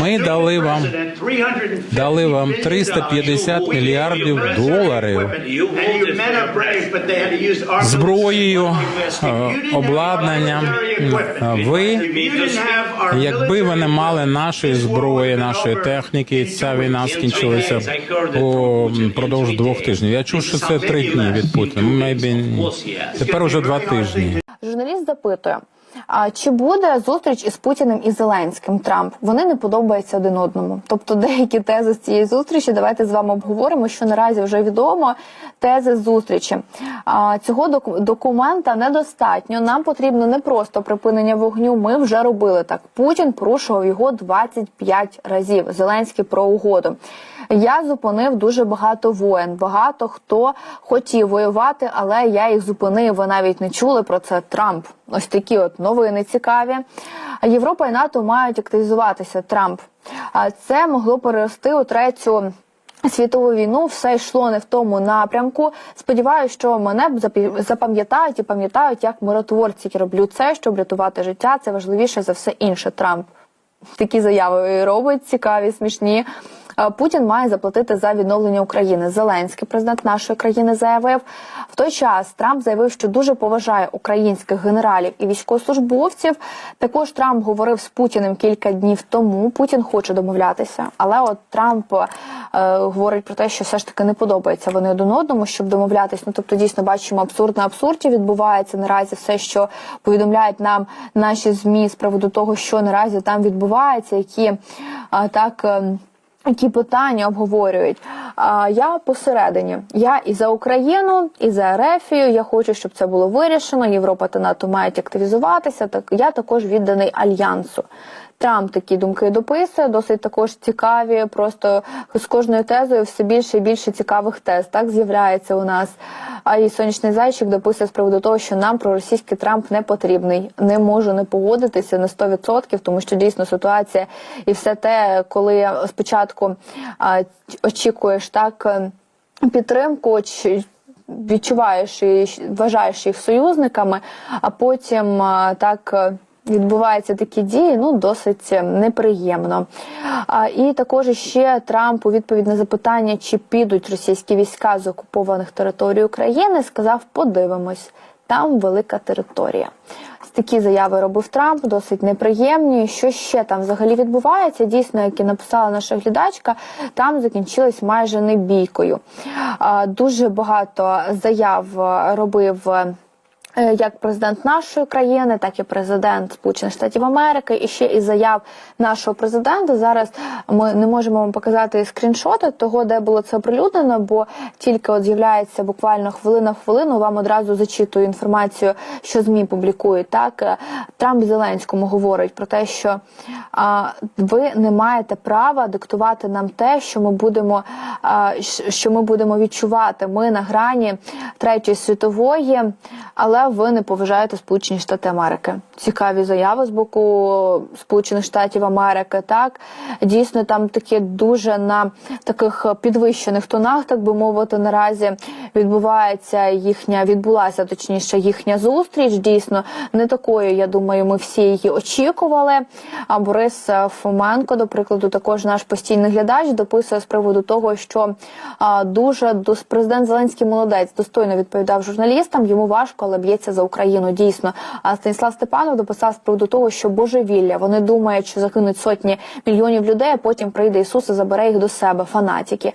Ми дали вам дали вам 350 мільярдів доларів зброєю, е, обладнанням. Ви, якби ви не мали нашої зброї, нашої техніки, ця війна скінчилася продовж двох тижнів. Я чув, що це три дні від Путіна. Maybe. Тепер уже два тижні. Журналіст запитує. А чи буде зустріч із Путіним і Зеленським Трамп? Вони не подобаються один одному. Тобто, деякі тези з цієї зустрічі давайте з вами обговоримо, що наразі вже відомо. Тези зустрічі цього док- документа недостатньо. Нам потрібно не просто припинення вогню. Ми вже робили так. Путін порушував його 25 разів. Зеленський про угоду. Я зупинив дуже багато воєн. Багато хто хотів воювати, але я їх зупинив. Ви навіть не чули про це. Трамп. Ось такі от новини цікаві. Європа і НАТО мають активізуватися. Трамп. А це могло перерости у третю. Світову війну все йшло не в тому напрямку. Сподіваюся, що мене запам'ятають і пам'ятають як миротворці. Я роблю це, щоб рятувати життя. Це важливіше за все інше. Трамп такі заяви робить цікаві, смішні. Е, Путін має заплатити за відновлення України. Зеленський президент нашої країни заявив в той час. Трамп заявив, що дуже поважає українських генералів і військовослужбовців. Також Трамп говорив з Путіним кілька днів тому. Путін хоче домовлятися, але от Трамп е, говорить про те, що все ж таки не подобається вони один одному, щоб домовлятись. Ну тобто, дійсно бачимо абсурд на абсурді відбувається наразі все, що повідомляють нам наші змі з приводу того, що наразі там відбувається, які е, так. е, які питання обговорюють. Я посередині. Я і за Україну, і за Ерефію. Я хочу, щоб це було вирішено. Європа та НАТО мають активізуватися. Так я також відданий альянсу. Трамп такі думки дописує, досить також цікаві. Просто з кожною тезою все більше і більше цікавих тез. Так з'являється у нас. А і сонячний зайчик дописує з приводу того, що нам проросійський Трамп не потрібний. Не можу не погодитися на 100%, тому що дійсно ситуація і все те, коли спочатку а, очікуєш так підтримку. Відчуваєш і вважаєш їх союзниками, а потім так відбуваються такі дії, ну досить е, неприємно. А, і також ще Трамп у відповідь на запитання, чи підуть російські війська з окупованих територій України, сказав: подивимось, там велика територія. Такі заяви робив Трамп, досить неприємні. Що ще там взагалі відбувається? Дійсно, як і написала наша глядачка, там закінчилось майже не бійкою. Дуже багато заяв е, робив. Е, Як президент нашої країни, так і президент Сполучених Штатів Америки, і ще і заяв нашого президента. Зараз ми не можемо вам показати скріншоти того, де було це оприлюднено, бо тільки от з'являється буквально хвилина в хвилину. Вам одразу зачитую інформацію, що змі публікують. Так Е, Трамп Зеленському говорить про те, що а, ви не маєте права диктувати нам те, що ми будемо, а, що ми будемо відчувати. Ми на грані третьої світової, але ви не поважаєте Сполучені Штати Америки. Цікаві заяви з боку Сполучених Штатів Америки. Так дійсно там такі дуже на таких підвищених тонах, так би мовити, наразі відбувається їхня, відбулася точніше їхня зустріч. Дійсно, не такою, я думаю, ми всі її очікували. А Борис Фоменко, до прикладу, також наш постійний глядач, дописує з приводу того, що дуже президент Зеленський молодець достойно відповідав журналістам. Йому важко, але б'ється за Україну. Дійсно, а Станіслав Степанов дописав з приводу того, що божевілля. Вони думають, що загинуть сотні мільйонів людей. а Потім прийде Ісус і забере їх до себе. Фанатики.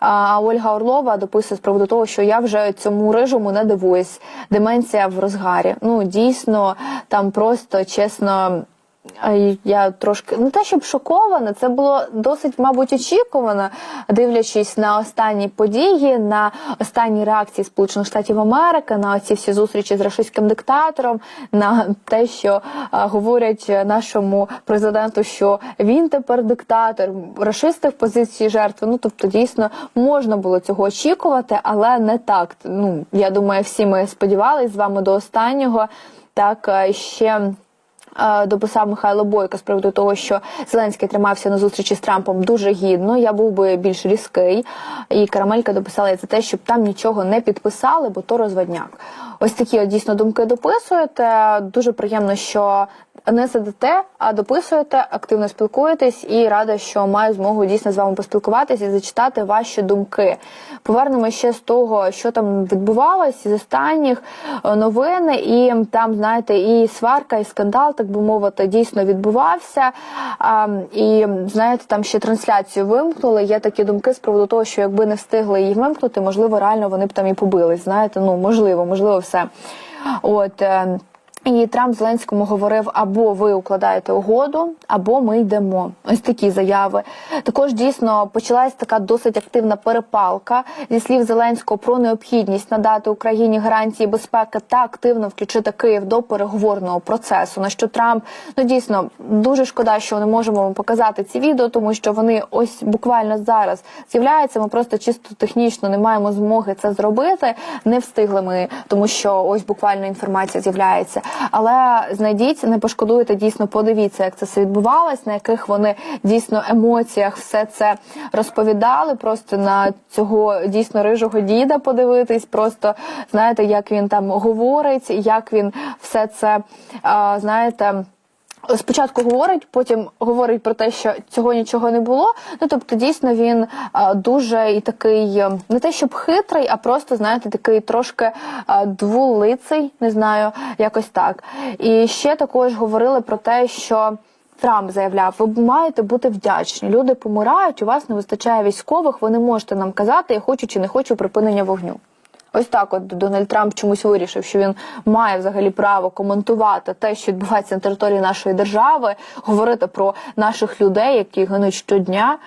А Ольга Орлова дописує з приводу того, що я вже цьому рижому не дивуюсь. Деменція в розгарі. Ну дійсно, там просто чесно. Е, Я трошки не те, щоб шокована, це було досить, мабуть, очікувано, дивлячись на останні події, на останні реакції Сполучених Штатів Америки, на ці всі зустрічі з рашистським диктатором, на те, що а, говорять нашому президенту, що він тепер диктатор, рашисти в позиції жертви. Ну тобто, дійсно можна було цього очікувати, але не так. Ну я думаю, всі ми сподівалися з вами до останнього. Так е, ще. Е, Дописав Михайло Бойко з приводу того, що Зеленський тримався на зустрічі з Трампом дуже гідно. Я був би більш різкий. І Карамелька дописала за те, щоб там нічого не підписали, бо то розводняк. Ось такі от дійсно думки дописуєте. Дуже приємно, що не сидите, а дописуєте, активно спілкуєтесь і рада, що маю змогу дійсно з вами поспілкуватися і зачитати ваші думки. Повернемо ще з того, що там відбувалось з останніх е, новин, і там, знаєте, і сварка, і скандал, так би мовити, дійсно відбувався. І знаєте, там ще трансляцію вимкнули. Є такі думки з приводу того, що якби не встигли її вимкнути, можливо, реально вони б там і побились. Знаєте, ну можливо, можливо, все. От. І Трамп Зеленському говорив: або ви укладаєте угоду, або ми йдемо. Ось такі заяви. Також дійсно почалась така досить активна перепалка зі слів Зеленського про необхідність надати Україні гарантії безпеки та активно включити Київ до переговорного процесу. На що Трамп ну дійсно дуже шкода, що не можемо вам показати ці відео, тому що вони ось буквально зараз з'являються. Ми просто чисто технічно не маємо змоги це зробити. Не встигли ми, тому що ось буквально інформація з'являється. Але знайдіть, не пошкодуєте дійсно, подивіться, як це все відбувалось, на яких вони дійсно емоціях все це розповідали. Просто на цього дійсно рижого діда подивитись, просто знаєте, як він там говорить, як він все це знаєте. Спочатку говорить, потім говорить про те, що цього нічого не було. Ну тобто, дійсно він дуже і такий е, не те, щоб хитрий, а просто знаєте, такий трошки а, двулиций, не знаю, якось так. І ще також говорили про те, що. Трамп заявляв, ви маєте бути вдячні. Люди помирають, у вас не вистачає військових. Ви не можете нам казати, я хочу чи не хочу припинення вогню. Ось так, от Дональд Трамп чомусь вирішив, що він має взагалі право коментувати те, що відбувається на території нашої держави, говорити про наших людей, які гинуть щодня,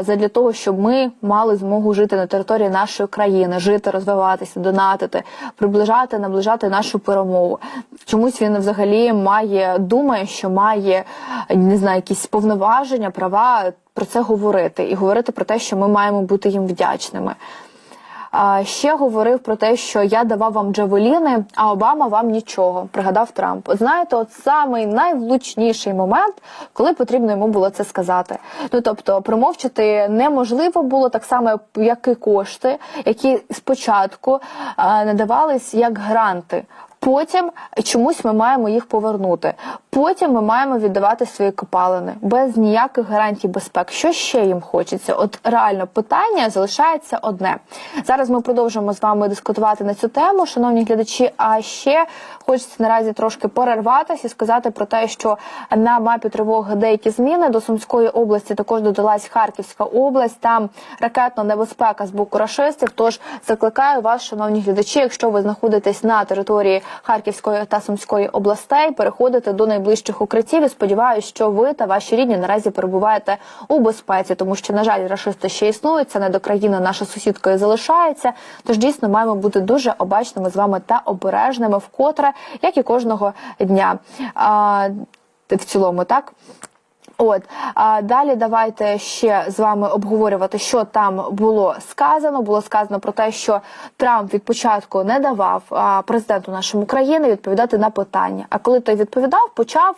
задля того, щоб ми мали змогу жити на території нашої країни, жити, розвиватися, донатити, приближати, наближати нашу перемогу. Чомусь він взагалі має, думає, що має не знаю, якісь повноваження, права про це говорити і говорити про те, що ми маємо бути їм вдячними. Ще говорив про те, що я давав вам джавеліни, а Обама вам нічого. Пригадав Трамп. Знаєте, от самий найвлучніший момент, коли потрібно йому було це сказати. Ну тобто, промовчати неможливо було так само, як і кошти, які спочатку надавались як гранти. Потім чомусь ми маємо їх повернути. Потім ми маємо віддавати свої копалини без ніяких гарантій безпеки. Що ще їм хочеться? От реально питання залишається одне. Зараз ми продовжуємо з вами дискутувати на цю тему, шановні глядачі. А ще хочеться наразі трошки перерватися і сказати про те, що на мапі тривоги деякі зміни до Сумської області також додалась Харківська область. Там ракетна небезпека з боку рашистів. Тож закликаю вас, шановні глядачі, якщо ви знаходитесь на території Харківської та Сумської областей, переходити до найближчих укриттів. І сподіваюся, що ви та ваші рідні наразі перебуваєте у безпеці, тому що на жаль, рашисти ще існують. Це не до країни наша сусідкою залишається. Тож дійсно маємо бути дуже обачними з вами та обережними вкотре, як і кожного дня. А, в цілому, так. От а далі давайте ще з вами обговорювати, що там було сказано. Було сказано про те, що Трамп від початку не давав президенту нашому країни відповідати на питання. А коли той відповідав, почав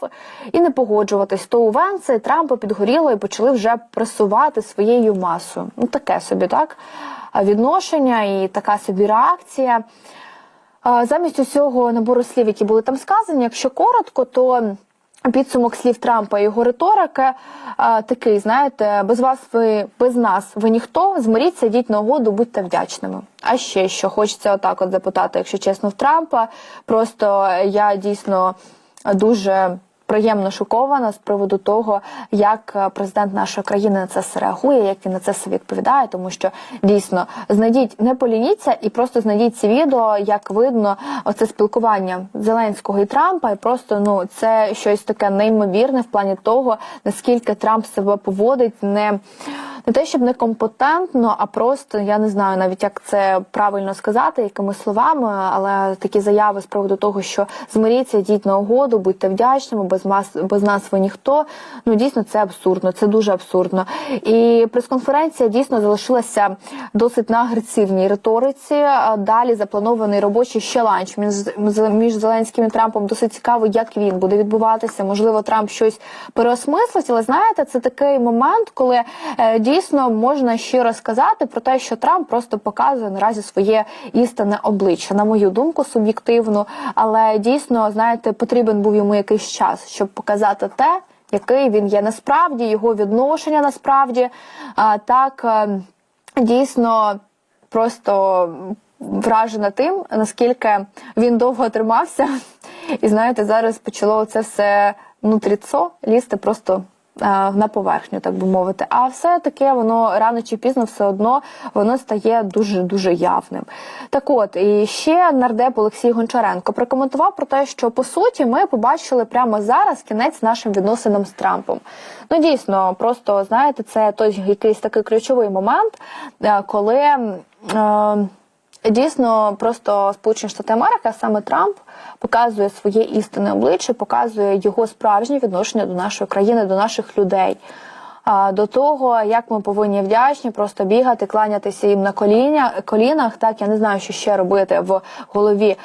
і не погоджуватись, то у Венце Трампа підгоріло і почали вже пресувати своєю масою. Ну таке собі так відношення і така собі реакція. Замість усього набору слів, які були там сказані, якщо коротко, то Підсумок слів Трампа і його риторики такий, знаєте, без вас ви без нас ви ніхто. Змиріться, йдіть на угоду, будьте вдячними. А ще що хочеться отак от запитати, якщо чесно, в Трампа. Просто я дійсно дуже приємно шокована з приводу того, як президент нашої країни на це реагує, як він на це все відповідає, тому що дійсно знайдіть, не полініться і просто знайдіть ці відео, як видно, оце спілкування Зеленського і Трампа, і просто ну це щось таке неймовірне в плані того, наскільки Трамп себе поводить не. Не те, щоб некомпетентно, а просто я не знаю навіть, як це правильно сказати, якими словами, але такі заяви з приводу того, що змиріться, йдіть на угоду, будьте вдячними, без нас без нас ви ніхто. Ну дійсно це абсурдно, це дуже абсурдно. І прес-конференція дійсно залишилася досить на агресивній риториці. Далі запланований робочий ще ланч між, між Зеленським і Трампом. Досить цікаво, як він буде відбуватися. Можливо, Трамп щось переосмислить, але знаєте, це такий момент, коли е, дійсно дійсно можна щиро сказати про те, що Трамп просто показує наразі своє істинне обличчя, на мою думку, суб'єктивну, але дійсно, знаєте, потрібен був йому якийсь час, щоб показати те, який він є насправді, його відношення насправді так е, дійсно просто вражена тим, наскільки він довго тримався. І знаєте, зараз почало це все нутріцо лізти просто на поверхню, так би мовити. А все таке воно рано чи пізно все одно воно стає дуже дуже явним. Так от, і ще нардеп Олексій Гончаренко прокоментував про те, що по суті ми побачили прямо зараз кінець нашим відносинам з Трампом. Ну дійсно, просто знаєте, це той якийсь такий ключовий момент, е, коли. Е, Дійсно, просто Сполучені Штати Америки, а саме Трамп, показує своє істинне обличчя, показує його справжнє відношення до нашої країни, до наших людей. До того, як ми повинні вдячні, просто бігати, кланятися їм на коліна, колінах. Так я не знаю, що ще робити в голові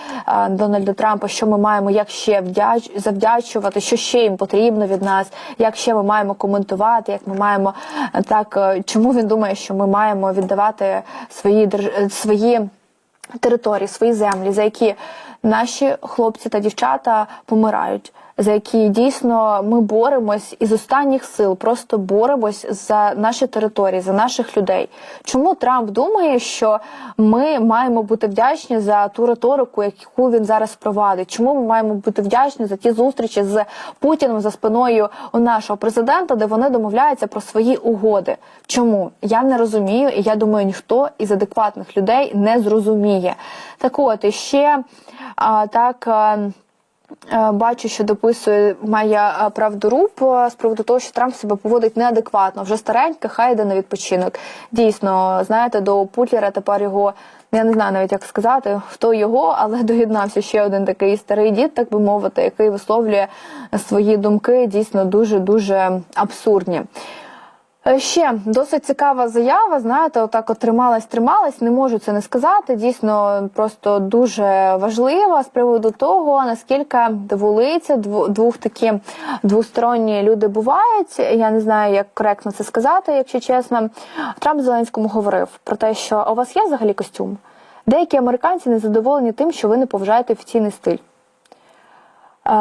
Дональда Трампа, що ми маємо як ще вдяч, завдячувати, що ще їм потрібно від нас, як ще ми маємо коментувати, як ми маємо е, так, е, чому він думає, що ми маємо віддавати свої свої території, свої землі, за які наші хлопці та дівчата помирають, за які дійсно ми боремось із останніх сил, просто боремось за наші території, за наших людей. Чому Трамп думає, що ми маємо бути вдячні за ту риторику, яку він зараз впровадить? Чому ми маємо бути вдячні за ті зустрічі з Путіним за спиною у нашого президента, де вони домовляються про свої угоди? Чому я не розумію, і я думаю, ніхто із адекватних людей не зрозуміє. Так от і ще а, так. а, Бачу, що дописує Майя е, Правдоруб е, з приводу того, що Трамп себе поводить неадекватно. Вже старенька, хай йде на відпочинок. Дійсно, знаєте, до Путлера тепер його. Я не знаю навіть як сказати, хто його, але доєднався ще один такий старий дід, так би мовити, який висловлює свої думки дійсно дуже дуже абсурдні. Е, Ще досить цікава заява. Знаєте, отак от трималась, трималась. Не можу це не сказати. Дійсно, просто дуже важлива з приводу того, наскільки дволиця, дво- двох такі двосторонні люди бувають. Я не знаю, як коректно це сказати, якщо чесно. Трамп Зеленському говорив про те, що у вас є взагалі костюм. Деякі американці не задоволені тим, що ви не поважаєте офіційний стиль. Е,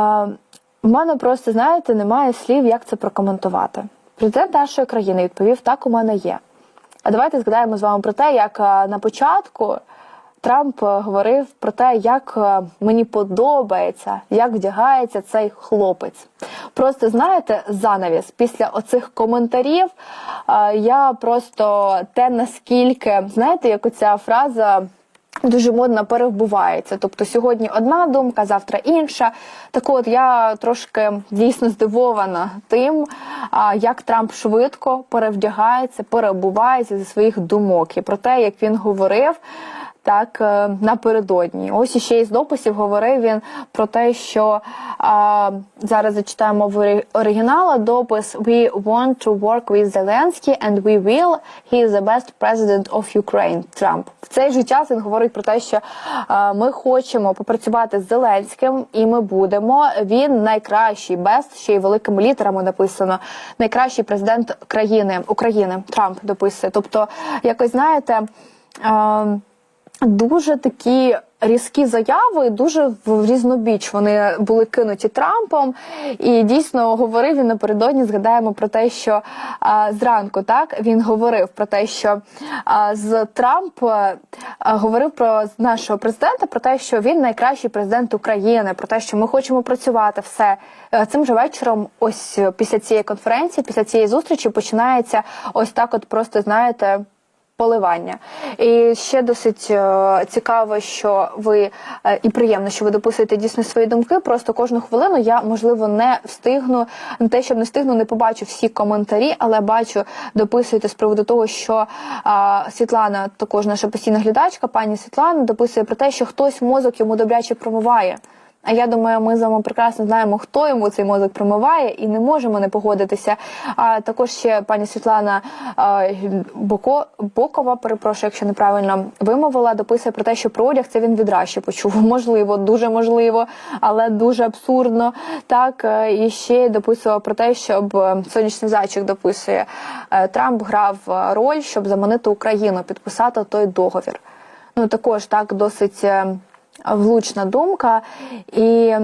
У мене просто, знаєте, немає слів, як це прокоментувати. Президент нашої країни відповів: так у мене є. А давайте згадаємо з вами про те, як е, на початку Трамп е, говорив про те, як е, мені подобається, як вдягається цей хлопець. Просто знаєте, занавіс після оцих коментарів я просто те наскільки, знаєте, як оця фраза. Дуже модно перебувається. Тобто сьогодні одна думка, завтра інша. Так от я трошки дійсно здивована тим, як Трамп швидко перевдягається, перебувається зі своїх думок і про те, як він говорив. Так, е, напередодні. Ось іще із дописів говорив він про те, що а, зараз зачитаємо в ори- оригінала допис We want to work with Zelensky and we will. He is the best president of Ukraine. Трамп. В цей же час він говорить про те, що а, ми хочемо попрацювати з Зеленським, і ми будемо. Він найкращий, best, ще й великими літерами написано. Найкращий президент країни України. Трамп дописує. Тобто, якось знаєте. А, дуже такі різкі заяви, дуже в різнобіч вони були кинуті Трампом. І дійсно говорив він напередодні. Згадаємо про те, що а, зранку так він говорив про те, що а, з Трамп а, говорив про нашого президента, про те, що він найкращий президент України, про те, що ми хочемо працювати все. Е, Цим же вечором, ось після цієї конференції, після цієї зустрічі, починається ось так, от просто знаєте поливання. І ще досить е, цікаво, що ви е, і приємно, що ви дописуєте дійсно свої думки. Просто кожну хвилину я можливо не встигну не те, щоб не встигну, не побачу всі коментарі, але бачу, дописуєте з приводу того, що е, Світлана, також наша постійна глядачка, пані Світлана, дописує про те, що хтось мозок йому добряче промиває. А я думаю, ми з вами прекрасно знаємо, хто йому цей мозок промиває, і не можемо не погодитися. А також ще пані Світлана а, Боко Бокова, перепрошую, якщо неправильно вимовила, дописує про те, що про одяг це він від Раші почув. Можливо, дуже можливо, але дуже абсурдно. Так е, і ще й дописував про те, щоб е, сонячний зайчик дописує е, Трамп грав роль, щоб заманити Україну підписати той договір. Ну також так досить влучна думка і.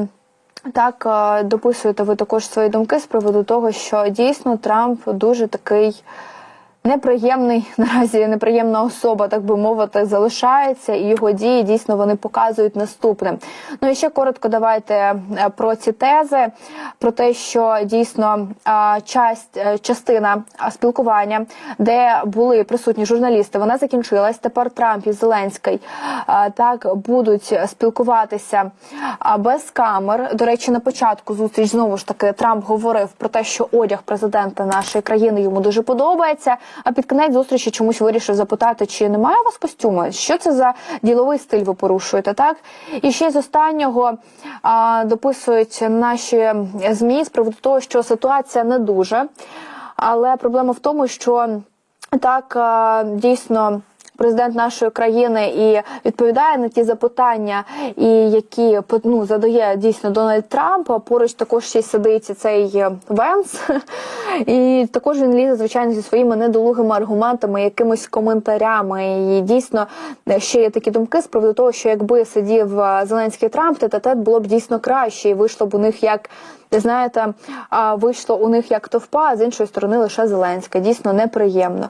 Так, е, дописуєте ви також свої думки з приводу того, що дійсно Трамп дуже такий неприємний наразі неприємна особа, так би мовити, залишається, і його дії дійсно вони показують наступне. Ну і ще коротко давайте е, про ці тези, про те, що дійсно часть, е, частина спілкування, де були присутні журналісти, вона закінчилась. Тепер Трамп і Зеленський так будуть спілкуватися без камер. До речі, на початку зустріч знову ж таки Трамп говорив про те, що одяг президента нашої країни йому дуже подобається. А під кінець зустрічі чомусь вирішив запитати, чи немає у вас костюма? Що це за діловий стиль ви порушуєте? Так і ще з останнього а, дописують наші змі з приводу того, що ситуація не дуже, але проблема в тому, що так а, дійсно. Президент нашої країни і відповідає на ті запитання, і які ну, задає дійсно Дональд Трамп. А Поруч також ще й сидить цей Венс, і також він лізе звичайно зі своїми недолугими аргументами, якимись коментарями. І дійсно ще є такі думки з приводу того, що якби сидів е, Зеленський Трамп, тет було б дійсно краще, і вийшло б у них як. Знаєте, вийшло у них як товпа, а з іншої сторони лише Зеленська. Дійсно неприємно.